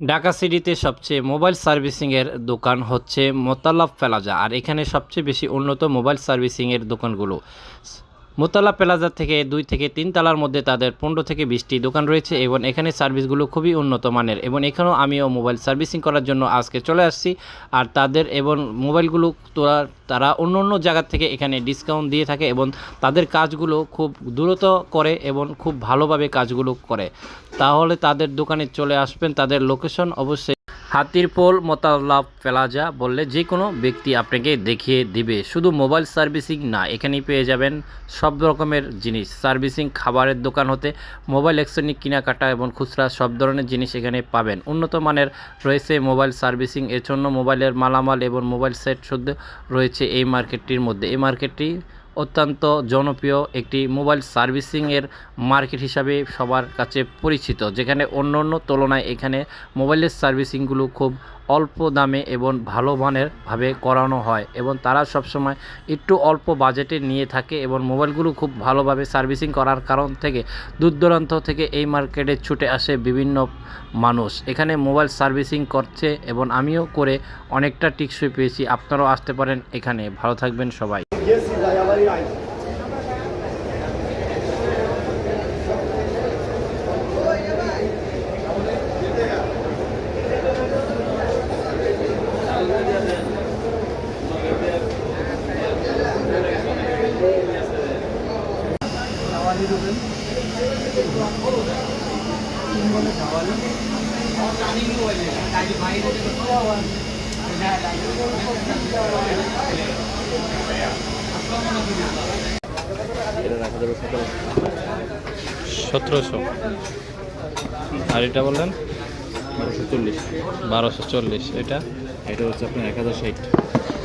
ঢাকা সিটিতে সবচেয়ে মোবাইল সার্ভিসিংয়ের দোকান হচ্ছে মোতালাব প্লাজা, আর এখানে সবচেয়ে বেশি উন্নত মোবাইল সার্ভিসিংয়ের দোকানগুলো। মোতালা প্লাজা থেকে দুই থেকে তিন তলার মধ্যে তাদের পনেরো থেকে বিশটি দোকান রয়েছে এবং এখানে সার্ভিসগুলো খুবই উন্নত মানের এবং এখানেও আমিও মোবাইল সার্ভিসিং করার জন্য আজকে চলে আসছি। আর তাদের এবং মোবাইলগুলো তোরা তারা অন্য অন্য জায়গার থেকে এখানে ডিসকাউন্ট দিয়ে থাকে এবং তাদের কাজগুলো খুব দ্রুত করে এবং খুব ভালোভাবে কাজগুলো করে। তাহলে তাদের দোকানে চলে আসবেন, তাদের লোকেশন অবশ্যই হাতিরপোল মোতাল্লাব প্লাজা বললে যে কোনো ব্যক্তি আপনাকে দেখিয়ে দিবে। শুধু মোবাইল সার্ভিসিং না, এখানেই পেয়ে যাবেন সব রকমের জিনিস। সার্ভিসিং, খাবারের দোকান হতে, মোবাইল ইলেকট্রনিক কেনাকাটা এবং খুচরা সব ধরনের জিনিস এখানে পাবেন। উন্নত মানের রয়েছে মোবাইল সার্ভিসিং, এর জন্য মোবাইলের মালামাল এবং মোবাইল সেট শুদ্ধ রয়েছে এই মার্কেটটির মধ্যে। এই মার্কেটটি অত্যন্ত জনপ্রিয় একটি মোবাইল সার্ভিসিংয়ের মার্কেট হিসাবে সবার কাছে পরিচিত, যেখানে অন্য অন্য তুলনায় এখানে মোবাইলের সার্ভিসিংগুলো খুব অল্প দামে এবং ভালো মানের ভাবে করানো হয় এবং তারা সবসময় একটু অল্প বাজেটে নিয়ে থাকে এবং মোবাইলগুলো খুব ভালোভাবে সার্ভিসিং করার কারণ থেকে দূর দূরান্ত থেকে এই মার্কেটে ছুটে আসে বিভিন্ন মানুষ। এখানে মোবাইল সার্ভিসিং করছে এবং আমিও করে অনেকটা টিকসই পেয়েছি। আপনারাও আসতে পারেন এখানে। ভালো থাকবেন সবাই। যাই আবারই আই সতেরোশো। আর এটা বললেন? বারোশো চল্লিশ। বারোশো চল্লিশ। এটা? এটা হচ্ছে আপনার এক হাজার ষাট।